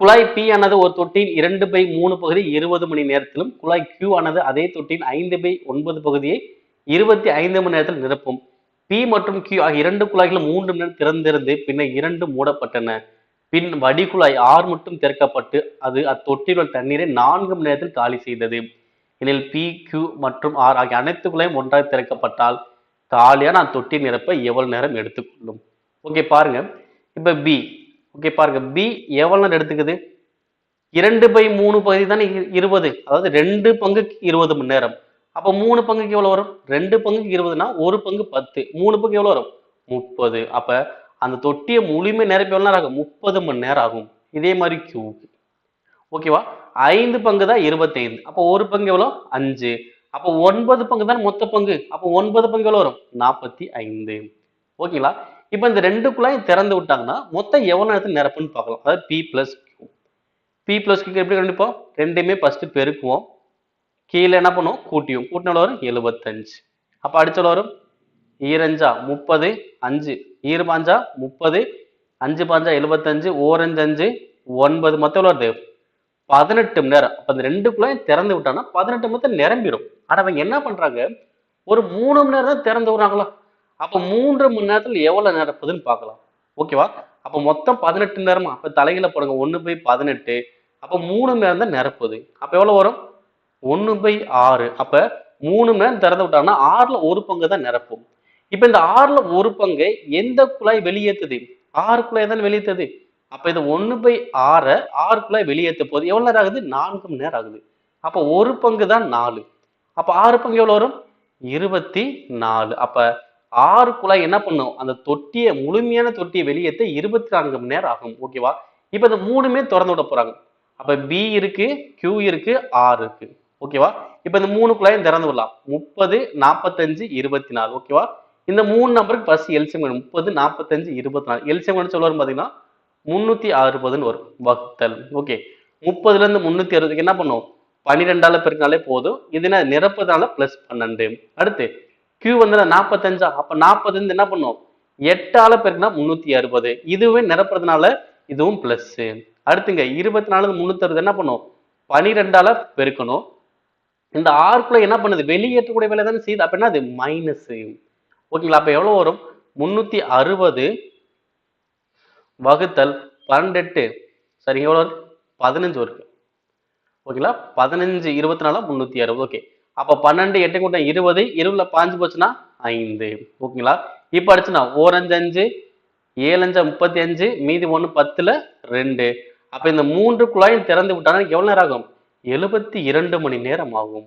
குழாய் பி ஆனது ஒரு தொட்டியின் இரண்டு பை மூணு பகுதி இருபது மணி நேரத்திலும் குழாய் கியூ ஆனது அதே தொட்டியின் ஐந்து பை ஒன்பது பகுதியை இருபத்தி ஐந்து மணி நேரத்தில் நிரப்பும். பி மற்றும் கியூ ஆகிய இரண்டு குழாய்களும் மூன்று மணி நேரம் திறந்திருந்து பின்னர் இரண்டு மூடப்பட்டன. பின் வடிகுழாய் ஆறு மட்டும் திறக்கப்பட்டு அது அத்தொட்டியுள்ள தண்ணீரை நான்கு மணி நேரத்தில் காலி செய்தது. எனில் பி கியூ மற்றும் ஆர் ஆகிய அனைத்து குழாயும் ஒன்றாக திறக்கப்பட்டால் காலியான அத்தொட்டி நிரப்ப எவ்வளவு நேரம் எடுத்துக்கொள்ளும் ஓகே பாருங்க. இப்போ பி ஓகே பாருங்க. பி எவ்வளவு நேரம் எடுத்துக்குது? இரண்டு பை மூணு பகுதி தானே இரு- இருபது. அதாவது ரெண்டு பங்குக்கு இருபது மணி நேரம். அப்போ மூணு பங்குக்கு எவ்வளோ வரும்? ரெண்டு பங்குக்கு இருபதுனா ஒரு பங்கு பத்து. மூணு பங்கு எவ்வளோ வரும்? முப்பது. அப்போ அந்த தொட்டியை முழுமை நேரம் எவ்வளோ நேரம் ஆகும்? முப்பது மணி நேரம் ஆகும். இதே மாதிரி கியூக்கு ஓகேவா ஐந்து பங்கு தான் இருபத்தைந்து. அப்போ ஒரு பங்கு எவ்வளோ அஞ்சு. அப்போ ஒன்பது பங்கு தான் மொத்த பங்கு? அப்போ ஒன்பது பங்கு எவ்வளோ வரும்? நாற்பத்தி ஐந்து. ஓகேங்களா இப்போ இந்த ரெண்டு குழாயும் திறந்து விட்டாங்கன்னா மொத்தம் எவ்வளோ நேரத்தில் நிரப்புன்னு பார்க்கலாம். அதாவது B plus Q B plus கியூக்கு எப்படி கண்டிப்போம் ரெண்டுமே ஃபஸ்ட்டு பெருக்குவோம். கீழே என்ன பண்ணுவோம்? கூட்டியும் கூட்டினால வரும்? எழுபத்தஞ்சு. அப்போ அடிச்ச வரும்? ஈரஞ்சா முப்பது அஞ்சு. ஈர் பாஞ்சா முப்பது அஞ்சு பாஞ்சா எழுபத்தஞ்சு ஓரஞ்சு அஞ்சு ஒன்பது. மொத்தம் எவ்வளோ வருது? பதினெட்டு மணி நேரம். அப்போ இந்த ரெண்டு குழாயும் திறந்து விட்டாங்கன்னா பதினெட்டு மணி நேரம் நிரம்பிடும் ஆனால் அவங்க என்ன பண்ணுறாங்க ஒரு மூணு மணி நேரம் தான் திறந்து விடுறாங்களா? அப்ப மூன்று மணி நேரத்துல எவ்வளவு நிரப்புதுன்னு பார்க்கலாம். ஓகேவா? அப்ப மொத்தம் பதினெட்டு நேரமா? அப்ப தலையில போடுங்க ஒண்ணு பை பதினெட்டு. அப்ப மூணு மணி நேரம் தான் நிரப்புது அப்ப எவ்வளவு வரும்? ஒண்ணு பை ஆறு. அப்ப மூணு மணி நேரம் திறந்து விட்டாங்கன்னா ஆறுல ஒரு பங்கு தான் நிரப்பும் இப்ப இந்த ஆறுல ஒரு பங்கை எந்த குழாய் வெளியேத்துது? ஆறு குழாய் தான் வெளியேற்றுது அப்ப இது ஒண்ணு பை ஆறை ஆறு குழாய் வெளியேற்ற போது எவ்வளவு நேரம் ஆகுது? நான்கு மணி நேரம் ஆகுது. அப்ப ஒரு பங்கு தான் நாலு. அப்ப ஆறு பங்கு எவ்வளவு வரும்? இருபத்தி நாலு. அப்ப ஆறு குழாய் என்ன பண்ணும்? அந்த தொட்டியை முழுமையான தொட்டியை வெளியேற்ற இருபத்தி நான்கு மணி நேரம் ஆகும். ஓகேவா இப்போ இந்த மூணுமே திறந்து விட போறாங்க. அப்ப பி இருக்கு கியூ இருக்கு ஆர் இருக்கு. ஓகேவா இப்போ இந்த மூணு குழாயும் திறந்து விடலாம். முப்பது நாற்பத்தஞ்சு இருபத்தி நாலு. ஓகேவா இந்த மூணு நம்பருக்கு ஃபர்ஸ்ட் எல்சியம் வேணும் முப்பது நாற்பத்தஞ்சு இருபத்தி நாலு. எல்சியம் வேணும் சொல்ல வரும் பாத்தீங்கன்னா? முன்னூத்தி அறுபதுன்னு வரும். வகுத்தல். ஓகே முப்பதுல இருந்து அறுபதுக்கு என்ன பண்ணும்? பன்னிரெண்டால பெருக்கினாலே போதும். இதுனா நிரப்புறதுனால பிளஸ் பன்னெண்டு. அடுத்து கியூ வந்து நாற்பத்தஞ்சா அப்போ நாற்பத்தஞ்சு என்ன பண்ணும்? எட்டால பெருக்கினா முந்நூற்றி அறுபது. இதுவே நிரப்புறதுனால இதுவும் ப்ளஸ்ஸு அடுத்துங்க இருபத்தி நாலு முந்நூற்றி அறுபது என்ன பண்ணும்? பனிரெண்டால பெருக்கணும். இந்த ஆறுக்குள்ள என்ன பண்ணுது? வெளியேற்றக்கூடிய வேலை தானே செய்யுது. அப்ப என்ன அது மைனஸ் ஓகேங்களா அப்போ எவ்வளோ வரும்? முந்நூற்றி அறுபது வகுத்தல் பன்னெண்டு. சரி எவ்வளோ வருது பதினஞ்சு வருது ஓகேங்களா பதினஞ்சு இருபத்தி நாலா முந்நூற்றி அறுபது. ஓகே அப்போ பன்னெண்டு எட்டு கூட்டம் இருபது இருபதுல பாஞ்சு போச்சுன்னா ஐந்து. ஓகேங்களா? இப்போ அடிச்சுன்னா ஓரஞ்சு அஞ்சு ஏழஞ்சா முப்பத்தி அஞ்சு மீதி ஒன்று பத்தில் ரெண்டு. அப்போ இந்த மூன்று குழாயும் திறந்து விட்டாங்கன்னா எவ்வளோ நேரம் ஆகும்? எழுபத்தி இரண்டு மணி நேரம் ஆகும்.